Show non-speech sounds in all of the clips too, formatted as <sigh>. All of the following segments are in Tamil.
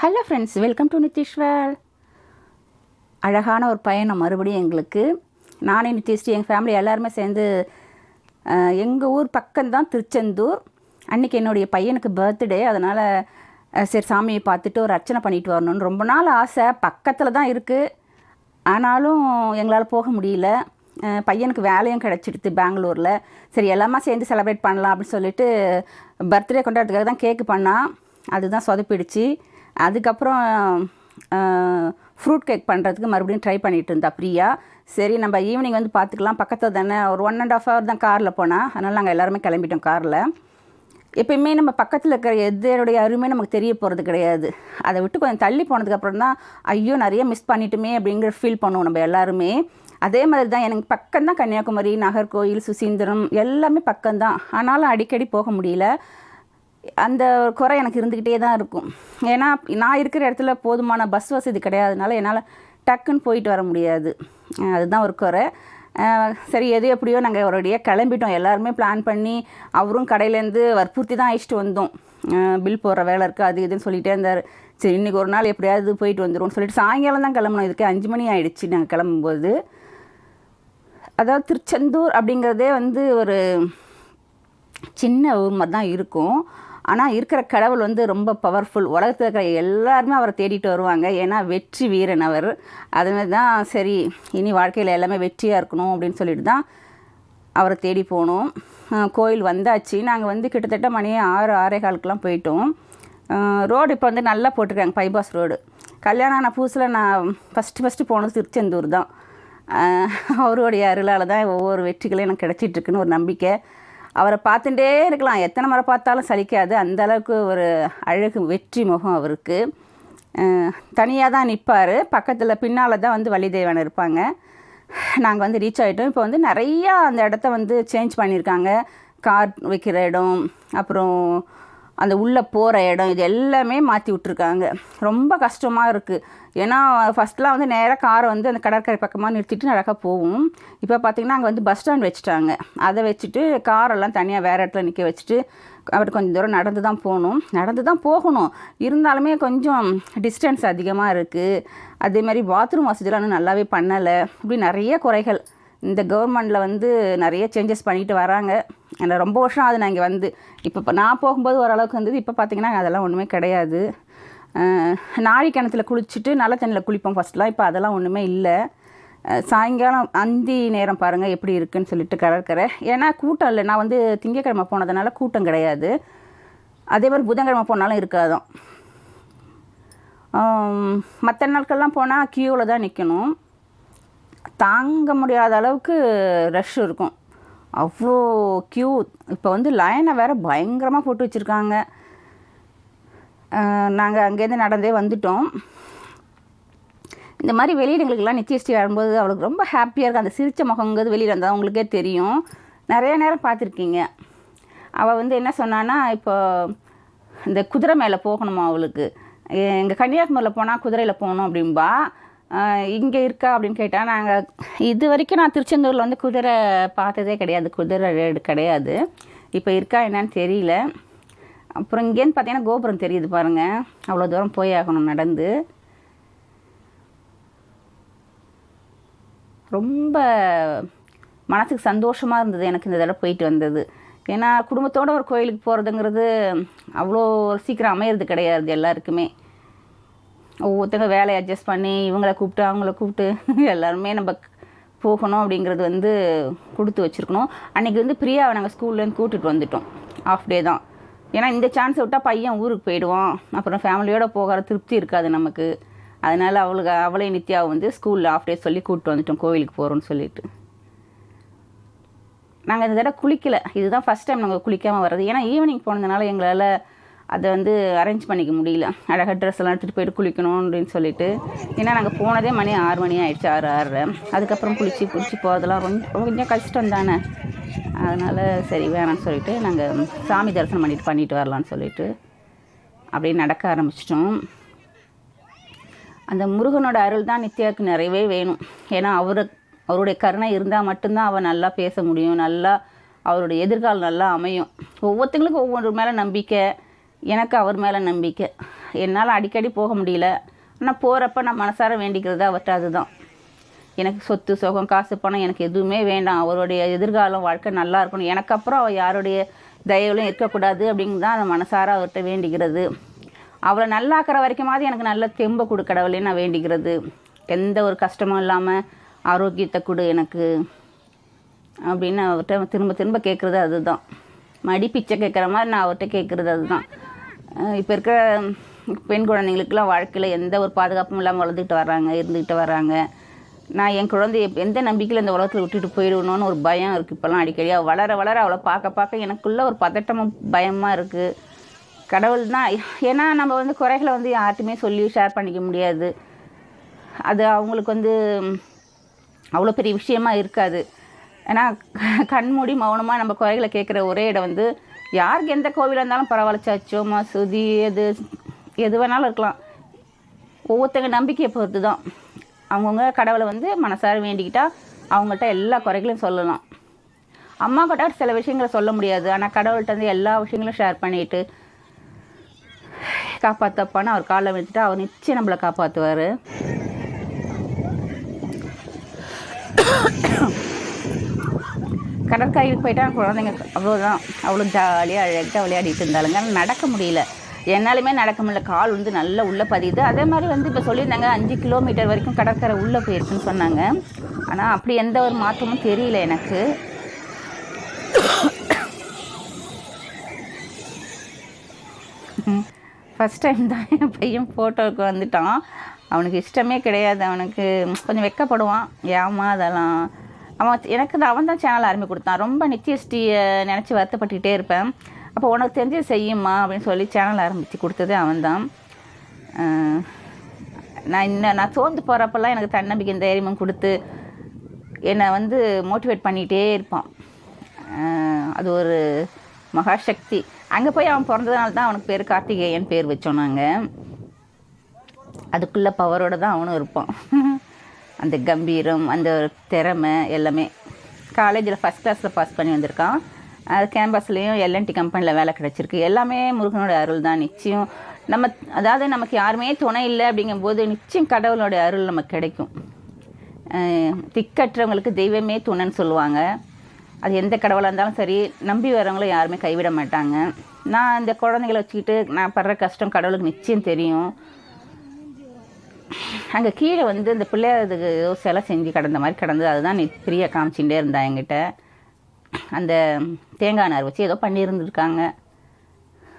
Hello friends welcome to Nithishwar அழகான ஒரு பயணம் மறுபடியும் எங்களுக்கு. நானே நிதிஷ்டி எங்கள் ஃபேமிலி எல்லாருமே சேர்ந்து எங்கள் ஊர் பக்கம்தான் திருச்செந்தூர். அன்றைக்கி என்னுடைய பையனுக்கு பர்த்டே அதனால் சரி சாமியை பார்த்துட்டு ஒரு அர்ச்சனை பண்ணிட்டு வரணும்னு ரொம்ப நாள் ஆசை. பக்கத்தில் தான் இருக்குது ஆனாலும் எங்களால் போக முடியல. பையனுக்கு வேலையும் கிடச்சிடுது பெங்களூரில். சரி எல்லாமே சேர்ந்து செலிப்ரேட் பண்ணலாம் அப்படின்னு சொல்லிட்டு பர்த்டே கொண்டாடுறதுக்காக தான் கேக்கு பண்ணான் அதுதான் சொதப்பிடுச்சு. அதுக்கப்புறம் ஃப்ரூட் கேக் பண்ணுறதுக்கு மறுபடியும் ட்ரை பண்ணிகிட்டு இருந்தா பிரியா. சரி நம்ம ஈவினிங் வந்து பார்த்துக்கலாம் பக்கத்தில் தானே. ஒரு ஒன் அண்ட் ஆஃப் ஹவர் தான் காரில் போனால் அதனால் நாங்கள் எல்லாருமே கிளம்பிட்டோம் காரில் எப்பயுமே நம்ம பக்கத்தில் இருக்கிற எதனுடைய அருமை நமக்கு தெரிய போகிறது கிடையாது. அதை விட்டு கொஞ்சம் தள்ளி போனதுக்கப்புறம் தான் ஐயோ நிறைய மிஸ் பண்ணிட்டுமே அப்படிங்கிற ஃபீல் பண்ணுவோம் நம்ம எல்லாருமே. அதே மாதிரி தான் எனக்கு பக்கம்தான் கன்னியாகுமரி நாகர்கோயில் சுசீந்திரம் எல்லாமே பக்கம்தான். ஆனாலும் அடிக்கடி போக முடியல. அந்த ஒரு குறை எனக்கு இருந்துக்கிட்டே தான் இருக்கும். ஏன்னா நான் இருக்கிற இடத்துல போதுமான பஸ் வசதி கிடையாதுனால என்னால் டக்குன்னு போயிட்டு வர முடியாது. அதுதான் ஒரு குறை. சரி எது எப்படியோ நாங்கள் ஒரேடியாக கிளம்பிட்டோம். எல்லாருமே பிளான் பண்ணி அவரும் கடையிலேருந்து வற்புறுத்தி தான் அழைச்சிட்டு வந்தோம். பில் போடுற வேலை இருக்குது அது இதுன்னு சொல்லிகிட்டே இருந்தார். சரி இன்றைக்கி ஒரு நாள் எப்படியாவது போயிட்டு வந்துடும் சொல்லிட்டு சாயங்காலம் தான் கிளம்பணும் இதுக்கு அஞ்சு மணி ஆகிடுச்சு நாங்கள் கிளம்பும்போது. அதாவது திருச்செந்தூர் அப்படிங்கிறதே வந்து ஒரு சின்ன ஊர் மாதிரி தான் இருக்கும். ஆனால் இருக்கிற கடவுள் வந்து ரொம்ப பவர்ஃபுல் உலகத்தில் இருக்கிற எல்லாருமே அவரை தேடிட்டு வருவாங்க. ஏன்னா வெற்றி வீரன் அவர். அதுமாதிரி தான் சரி இனி வாழ்க்கையில் எல்லாமே வெற்றியாக இருக்கணும் அப்படின்னு சொல்லிட்டு தான் அவரை தேடி போனோம். கோயில் வந்தாச்சு. நாங்கள் வந்து கிட்டத்தட்ட மணி ஆறு ஆறே காலுக்கெலாம் போயிட்டோம். ரோடு இப்போ வந்து நல்லா போட்டிருக்காங்க பைபாஸ் ரோடு கல்யாணம் ஆன புதுசில் நான் ஃபஸ்ட்டு ஃபஸ்ட்டு போனது திருச்செந்தூர் தான். அவருடைய அருளால் தான் ஒவ்வொரு வெற்றிகளும் எனக்கு கிடச்சிட்ருக்குன்னு ஒரு நம்பிக்கை. அவரை பார்த்துட்டே இருக்கலாம். எத்தனை முறை பார்த்தாலும் சலிக்காது. அந்த அளவுக்கு ஒரு அழகு வெற்றி முகம் அவருக்கு. தனியாக தான் நிற்பார் பக்கத்தில் பின்னால் தான் வந்து வள்ளிதேவன் இருப்பாங்க. நாங்கள் வந்து ரீச் ஆகிட்டோம் இப்போ வந்து நிறையா அந்த இடத்த வந்து சேஞ்ச் பண்ணியிருக்காங்க. கார் வைக்கிற இடம் அப்புறம் அந்த உள்ளே போகிற இடம் இது எல்லாமே மாற்றி விட்ருக்காங்க ரொம்ப கஷ்டமாக இருக்குது ஏன்னா ஃபஸ்ட்லாம் வந்து நேராக காரை வந்து அந்த கடற்கரை பக்கமாக நிறுத்திட்டு நடக்க போகும் இப்போ பார்த்திங்கன்னா அங்கே வந்து பஸ் ஸ்டாண்ட் வச்சுட்டாங்க. அதை வச்சுட்டு காரெல்லாம் தனியாக வேறு இடத்துல நிற்க வச்சுட்டு அவர் கொஞ்சம் தூரம் நடந்து தான் போகணும். நடந்து தான் போகணும். இருந்தாலுமே கொஞ்சம் டிஸ்டன்ஸ் அதிகமாக இருக்குது அதே மாதிரி பாத்ரூம் வசதிலாம் இன்னும் நல்லாவே பண்ணலை. இப்படி நிறைய குறைகள். இந்த கவர்மெண்டில் வந்து நிறைய சேஞ்சஸ் பண்ணிட்டு வராங்க. எனக்கு ரொம்ப வருஷம் ஆகுது நான் இங்கே வந்து. இப்போ நான் போகும்போது ஓரளவுக்கு இருந்தது. இப்போ பார்த்தீங்கன்னா அதெல்லாம் ஒன்றுமே கிடையாது. நாழி கிணத்துல குளிச்சுட்டு நல்ல தண்ணியில் குளிப்போம் ஃபஸ்ட்லாம் இப்போ அதெல்லாம் ஒன்றுமே இல்லை. சாயங்காலம் அந்தி நேரம் பாருங்கள் எப்படி இருக்குன்னு சொல்லிட்டு கடற்கரை ஏன்னா கூட்டம் இல்லை. நான் வந்து திங்கக்கிழமை போனதுனால கூட்டம் கிடையாது. அதே மாதிரி புதன்கிழமை போனாலும் இருக்காதான். மற்ற நாட்கள்லாம் போனால் க்யூவில் தான் நிற்கணும் தாங்க முடியாத அளவுக்கு ரஷ் இருக்கும். அவ்வளோ க்யூ இப்போ வந்து லைனை வேறு பயங்கரமாக போட்டு வச்சுருக்காங்க. நாங்கள் அங்கேருந்து நடந்தே வந்துட்டோம். இந்த மாதிரி வெளியிடங்களுக்கெல்லாம் நிச்சயஸ்டி வரும்போது அவளுக்கு ரொம்ப ஹாப்பியாக இருக்கும். அந்த சிரிச்ச முகங்கிறது வெளியில் வந்தால் அவங்களுக்கே தெரியும். நிறைய நேரம் பார்த்துருக்கீங்க. அவள் வந்து என்ன சொன்னான்னா இப்போ இந்த குதிரை மேலே போகணுமா அவளுக்கு? எங்கள் கன்னியாகுமரியில் போனால் குதிரையில் போகணும் அப்படின்பா இங்கே இருக்கா அப்படின்னு கேட்டால் நாங்கள் இது வரைக்கும் நான் திருச்செந்தூரில் வந்து குதிரை பார்த்ததே கிடையாது. குதிரை கிடையாது. இப்போ இருக்கா என்னன்னு தெரியல. அப்புறம் இங்கேருந்து பார்த்தீங்கன்னா கோபுரம் தெரியுது பாருங்கள் அவ்வளோ தூரம் போய் ஆகணும் நடந்து. ரொம்ப மனசுக்கு சந்தோஷமாக இருந்தது எனக்கு இந்த தடவை போயிட்டு வந்தது. ஏன்னா குடும்பத்தோடு ஒரு கோயிலுக்கு போகிறதுங்கிறது அவ்வளோ சீக்கிரம் அமையிறது கிடையாது எல்லாருக்குமே. ஒவ்வொருத்தங்க வேலையை அட்ஜஸ்ட் பண்ணி இவங்கள கூப்பிட்டு அவங்கள கூப்பிட்டு <laughs> எல்லாருமே நம்ம போகணும் அப்படிங்கிறது வந்து கொடுத்து வச்சுருக்கணும். அன்றைக்கி வந்து பிரியாவை நாங்கள் ஸ்கூல்லேருந்து கூட்டிகிட்டு வந்துட்டோம். ஆஃப் டே தான். ஏன்னா இந்த சான்ஸை விட்டால் பையன் ஊருக்கு போயிடுவான். அப்புறம் ஃபேமிலியோடு போகிற திருப்தி இருக்காது நமக்கு. அதனால் அவளுக்கு அவளே நித்யாவை வந்து ஸ்கூலில் ஆஃப் டே சொல்லி கூப்பிட்டு வந்துட்டோம் கோவிலுக்கு போகிறோன்னு சொல்லிட்டு. நாங்கள் இந்த தடவை குளிக்கலை. இதுதான் ஃபஸ்ட் டைம் நாங்கள் குளிக்காமல் வர்றது. ஏன்னா ஈவினிங் போனதுனால எங்களால் அதை வந்து அரேஞ்ச் பண்ணிக்க முடியல. அழகாக ட்ரெஸ் எல்லாம் எடுத்துகிட்டு போயிட்டு குளிக்கணும் அப்படின்னு சொல்லிட்டு. ஏன்னா நாங்கள் போனதே மணி ஆறு மணி ஆயிடுச்சு ஆறு ஆறரை. அதுக்கப்புறம் குளிச்சு குளிச்சு போகிறதெல்லாம் ரொம்ப கொஞ்சம் கஷ்டம் தானே அதனால் சரி வேணாம்னு சொல்லிட்டு நாங்கள் சாமி தரிசனம் பண்ணிட்டு பண்ணிட்டு வரலான்னு சொல்லிட்டு அப்படியே நடக்க ஆரம்பிச்சிட்டோம். அந்த முருகனோட அருள் தான் நித்யாவுக்கு நிறையவே வேணும். ஏன்னா அவரு அவருடைய கருணை இருந்தால் மட்டும்தான் அவன் நல்லா பேச முடியும். நல்லா அவருடைய எதிர்காலம் நல்லா அமையும். ஒவ்வொருத்தங்களுக்கும் ஒவ்வொரு மேலே நம்பிக்கை. எனக்கு அவர் மேலே நம்பிக்கை. என்னால் அடிக்கடி போக முடியல. ஆனால் போகிறப்ப நான் மனசார வேண்டிக்கிறது அவர்கிட்ட அதுதான். எனக்கு சொத்து சுகம் காசு பணம் எனக்கு எதுவுமே வேண்டாம். அவருடைய எதிர்காலம் வாழ்க்கை நல்லா இருக்கணும். எனக்கு அப்புறம் அவர் யாருடைய தயவுலையும் இருக்கக்கூடாது அப்படிங்கிறது தான் அந்த மனசார அவர்கிட்ட வேண்டிக்கிறது அவளை நல்லாக்கிற வரைக்குமாவது எனக்கு நல்ல தெம்பை கொடு கடவுளே நான் வேண்டிக்கிறது எந்த ஒரு கஷ்டமும் இல்லாமல் ஆரோக்கியத்தை கொடு எனக்கு அப்படின்னு அவர்கிட்ட திரும்ப திரும்ப கேட்குறது அதுதான். மடி பிச்சை கேட்குற மாதிரி நான் அவர்கிட்ட கேட்குறது அதுதான். இப்போ இருக்கிற பெண் குழந்தைங்களுக்கெல்லாம் வாழ்க்கையில் எந்த ஒரு பாதுகாப்பும் இல்லாமல் வளர்ந்துக்கிட்டு வர்றாங்க இருந்துக்கிட்டு வர்றாங்க. நான் என் குழந்தைய எந்த நம்பிக்கையில் இந்த உலகத்தில் விட்டுட்டு போயிடுவோன்னு ஒரு பயம் இருக்குது இப்போல்லாம் அடிக்கடி. அவள் வளர வளர அவளை பார்க்க பார்க்க எனக்குள்ள ஒரு பதட்டமும் பயமாக இருக்குது கடவுள் தான் ஏன்னா நம்ம வந்து குறைகளை வந்து யார்ட்டுமே சொல்லி ஷேர் பண்ணிக்க முடியாது. அது அவங்களுக்கு வந்து அவ்வளோ பெரிய விஷயமா இருக்காது. ஏன்னா கண்மூடி மௌனமாக நம்ம குறைகளை கேட்குற ஒரே இடம் வந்து யாருக்கு எந்த கோவிலாக இருந்தாலும் பரவாயில்ல. சச்சோ மசூதி எது எது வேணாலும் இருக்கலாம். ஒவ்வொருத்தங்க நம்பிக்கையை பொறுத்து தான் அவங்கவுங்க கடவுளை வந்து மனசார வேண்டிக்கிட்டால் அவங்கள்ட்ட எல்லா குறைகளையும் சொல்லலாம். அம்மா கிட்ட சில விஷயங்களை சொல்ல முடியாது. ஆனால் கடவுள்கிட்ட வந்து எல்லா விஷயங்களும் ஷேர் பண்ணிட்டு காப்பாற்றப்பான்னு அவர் காலை வச்சுட்டு அவர் நிச்சயம் நம்மளை காப்பாற்றுவார் கடற்கரைக்கு போயிட்டா குழந்தைங்க அவ்வளோதான் அவ்வளோ ஜாலியாக அழகாக விளையாடிட்டு இருந்தாலுங்க ஆனால் நடக்க முடியல. என்னாலுமே நடக்க முடியல கால் வந்து நல்லா உள்ளே பதியுது. அதே மாதிரி வந்து இப்போ சொல்லியிருந்தாங்க அஞ்சு கிலோமீட்டர் வரைக்கும் கடற்கரை உள்ளே போயிருக்குன்னு சொன்னாங்க. ஆனால் அப்படி எந்த ஒரு மாற்றமும் தெரியல எனக்கு. ஃபஸ்ட் டைம் தான் என் பையன் ஃபோட்டோவுக்கு வந்துட்டான். அவனுக்கு இஷ்டமே கிடையாது. அவனுக்கு கொஞ்சம் வெக்கப்படுவான். ஏமா அதெல்லாம்? அவன் எனக்கு அவன் தான் சேனல் ஆரம்பி கொடுத்தான். ரொம்ப நித்யஸ்ரீயை நினச்சி வருத்தப்பட்டுக்கிட்டே இருப்பேன். அப்போ உனக்கு தெரிஞ்சு செய்யுமா அப்படின்னு சொல்லி சேனல் ஆரம்பித்து கொடுத்தது அவன் தான் நான் இன்னும் நான் சோர்ந்து போகிறப்பெல்லாம் எனக்கு தன்னம்பிக்கை தைரியமும் கொடுத்து என்னை வந்து மோட்டிவேட் பண்ணிகிட்டே இருப்பான். அது ஒரு மகாசக்தி. அங்கே போய் அவன் பிறந்ததுனால தான் அவனுக்கு பேர் கார்த்திகேயன் பேர் வச்சோம் நாங்கள் அதுக்குள்ளே பவரோடு தான் அவனும் இருப்பான். <laughs> அந்த கம்பீரம் அந்த ஒரு திறமை எல்லாமே. காலேஜில் ஃபஸ்ட் கிளாஸில் பாஸ் பண்ணி வந்திருக்கான். கேம்பஸ்லேயும் எல்என்டி கம்பெனியில் வேலை கிடச்சிருக்கு. எல்லாமே முருகனோட அருள் தான் நிச்சயம். நம்ம அதாவது நமக்கு யாருமே துணை இல்லை அப்படிங்கும்போது நிச்சயம் கடவுளோட அருள் நமக்கு கிடைக்கும். திக்கற்றவங்களுக்கு தெய்வமே துணைன்னு சொல்லுவாங்க. அது எந்த கடவுளாக இருந்தாலும் சரி நம்பி வரவங்களும் யாருமே கைவிட மாட்டாங்க. நான் இந்த குழந்தைங்களை வச்சுக்கிட்டு நான் படுற கஷ்டம் கடவுளுக்கு நிச்சயம் தெரியும். அங்கே கீழே வந்து இந்த பிள்ளையாரதுக்கு ஏதோ சிலை செஞ்சு கிடந்த மாதிரி கிடந்தது. அதுதான் நீ பிரியா காமிச்சுட்டே இருந்தா என்கிட்ட. அந்த தேங்காய் நார் வச்சு ஏதோ பண்ணியிருந்துருக்காங்க.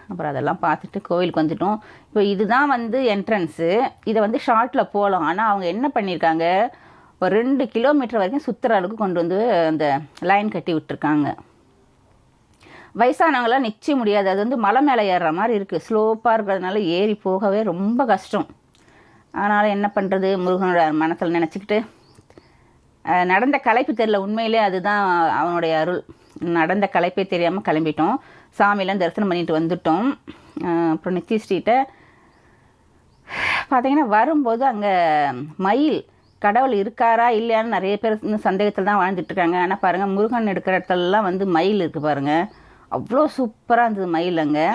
அப்புறம் அதெல்லாம் பார்த்துட்டு கோவிலுக்கு வந்துட்டோம். இப்போ இதுதான் வந்து என்ட்ரன்ஸு இதை வந்து ஷார்ட்டில் போகலாம். ஆனால் அவங்க என்ன பண்ணியிருக்காங்க? ஒரு ரெண்டு கிலோமீட்டர் வரைக்கும் சுற்றுற அளவுக்கு கொண்டு வந்து அந்த லைன் கட்டி விட்டுருக்காங்க. வயசானவங்களாம் நிச்சயம் முடியாது. அது வந்து மலை மேலே ஏறுற மாதிரி இருக்குது ஸ்லோப்பாக இருக்கிறதுனால ஏறி போகவே ரொம்ப கஷ்டம். அதனால் என்ன பண்ணுறது முருகனோட மனசில் நினச்சிக்கிட்டு நடந்த களைப்பு தெரியல. உண்மையிலே அதுதான் அவனுடைய அருள். நடந்த களைப்பே தெரியாமல் கிளம்பிட்டோம். சாமியெல்லாம் தரிசனம் பண்ணிட்டு வந்துட்டோம். அப்புறம் நித்தி ஸ்ட்ரீட்டை பார்த்தீங்கன்னா வரும்போது அங்கே மயில் கடவுள் இருக்காரா இல்லையான்னு நிறைய பேர் இன்னும் சந்தேகத்தில் தான் வாழ்ந்துட்டு இருக்காங்க. ஆனால் பாருங்கள் முருகன் எடுக்கிற இடத்துலலாம் வந்து மயில் இருக்குது பாருங்கள் அவ்வளோ சூப்பராக இருந்தது மயில் அங்கே.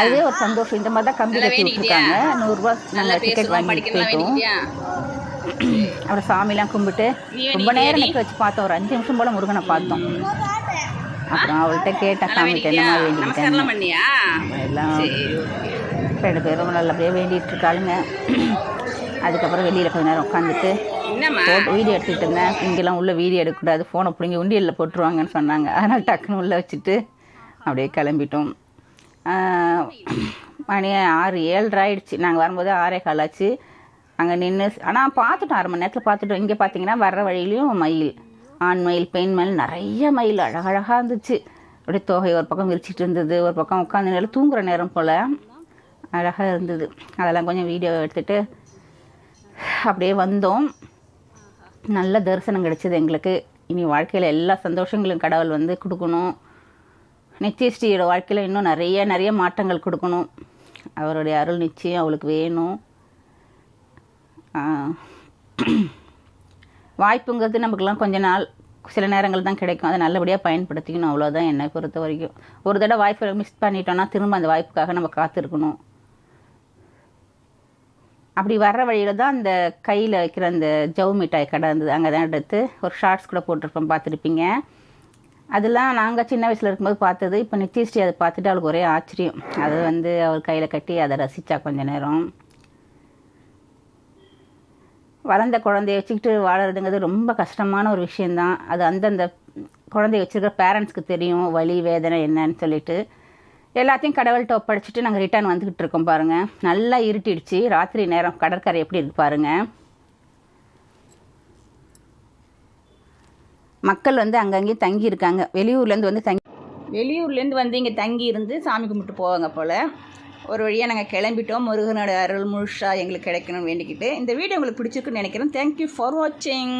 அதுவே ஒரு சந்தோஷம். இந்த மாதிரி தான் கம்பி கட்டி விட்டுருக்காங்க. நூறுரூவா நல்லா நாங்கள் டிக்கெட் வாங்கி போயிட்டோம். அப்புறம் சாமிலாம் கும்பிட்டு ரொம்ப நேரம் நிற்க வச்சு பார்த்தோம். ஒரு அஞ்சு நிமிஷம் போல் முருகனை பார்த்தோம். அப்புறம் அவள்கிட்ட கேட்டேன் சாமிகிட்ட என்ன வேண்டிக்கிட்டேன் எல்லாம் ரெண்டு பேரும் நல்லபடியாக வேண்டிகிட்டு இருக்காளுங்க. அதுக்கப்புறம் வெளியில் கொஞ்ச நேரம் உட்காந்துட்டு வீடியோ எடுத்துக்கிட்டு இருந்தேன். இங்கெல்லாம் உள்ள வீடியோ எடுக்கக்கூடாது. ஃபோனை பிடிங்கி உண்டியலில் போட்டுருவாங்கன்னு சொன்னாங்க. அதனால் டக்குன்னு உள்ளே வச்சுட்டு அப்படியே கிளம்பிட்டோம். மணி ஆறு ஏழரை ஆயிடுச்சு. நாங்கள் வரும்போது ஆறே கால் ஆச்சு. அங்கே நின்று ஆனால் பார்த்துட்டோம் அரை மணி நேரத்தில் பார்த்துட்டோம். இங்கே பார்த்தீங்கன்னா வர்ற வழியிலையும் மயில் ஆண் மயில் பெண் மயில் நிறைய மயில் அழகழகாக இருந்துச்சு. அப்படியே தொகை ஒரு பக்கம் விரிச்சிட்டு இருந்தது ஒரு பக்கம் உட்காந்து நேரம் தூங்குற நேரம் போல் அழகாக இருந்தது. அதெல்லாம் கொஞ்சம் வீடியோ எடுத்துகிட்டு அப்படியே வந்தோம். நல்ல தரிசனம் கிடைச்சது எங்களுக்கு. இனி வாழ்க்கையில் எல்லா சந்தோஷங்களும் கடவுள் வந்து கொடுக்கணும். நித்யஸ்ரீயோட வாழ்க்கையில் இன்னும் நிறைய நிறைய மாற்றங்கள் கொடுக்கணும். அவருடைய அருள் நிச்சயம் அவளுக்கு வேணும். வாய்ப்புங்கிறது நமக்குலாம் கொஞ்ச நாள் சில நேரங்கள் தான் கிடைக்கும். அதை நல்லபடியாக பயன்படுத்திக்கணும். அவ்வளோதான் என்னை பொறுத்த வரைக்கும். ஒரு தடவை வாய்ப்பை மிஸ் பண்ணிட்டோன்னா திரும்ப அந்த வாய்ப்புக்காக நம்ம காத்திருக்கணும். அப்படி வர்ற வழியில் தான் அந்த கையில் வைக்கிற அந்த ஜவு மிட்டாய் கடை இருந்தது. அங்கே தான் எடுத்து ஒரு ஷார்ட்ஸ் கூட போட்டிருப்போம். பார்த்துருப்பீங்க. அதெல்லாம் நாங்கள் சின்ன வயசில் இருக்கும்போது பார்த்தது. இப்போ நித்திஸ்ரீ அதை பார்த்துட்டு அவளுக்கு ஒரே ஆச்சரியம். அது வந்து அவர் கையில் கட்டி அதை ரசித்தா கொஞ்ச நேரம். வளர்ந்த குழந்தைய வச்சுக்கிட்டு வாழறதுங்கிறது ரொம்ப கஷ்டமான ஒரு விஷயந்தான் அது அந்தந்த குழந்தைய வச்சுருக்கிற பேரண்ட்ஸ்க்கு தெரியும் வலி வேதனை என்னன்னு சொல்லிட்டு. எல்லாத்தையும் கடவுள்கிட்ட ஒப்படைச்சிட்டு நாங்கள் ரிட்டர்ன் வந்துக்கிட்டு இருக்கோம் பாருங்கள் நல்லா இருட்டிடுச்சு. ராத்திரி நேரம் கடற்கரை எப்படி இருக்கு பாருங்கள் மக்கள் வந்து அங்கங்கேயும் தங்கி இருக்காங்க வெளியூர்லேருந்து வந்து தங்கி வெளியூர்லேருந்து வந்து இங்கே தங்கி இருந்து சாமி கும்பிட்டு போவாங்க போல். ஒரு வழியாக நாங்கள் கிளம்பிட்டோம். முருகனோட அருள் முழுஷாக எங்களுக்கு கிடைக்கணும்னு வேண்டிக்கிட்டு இந்த வீடியோ உங்களுக்கு பிடிச்சிருக்குன்னு நினைக்கிறேன். தேங்க்யூ ஃபார் வாட்சிங்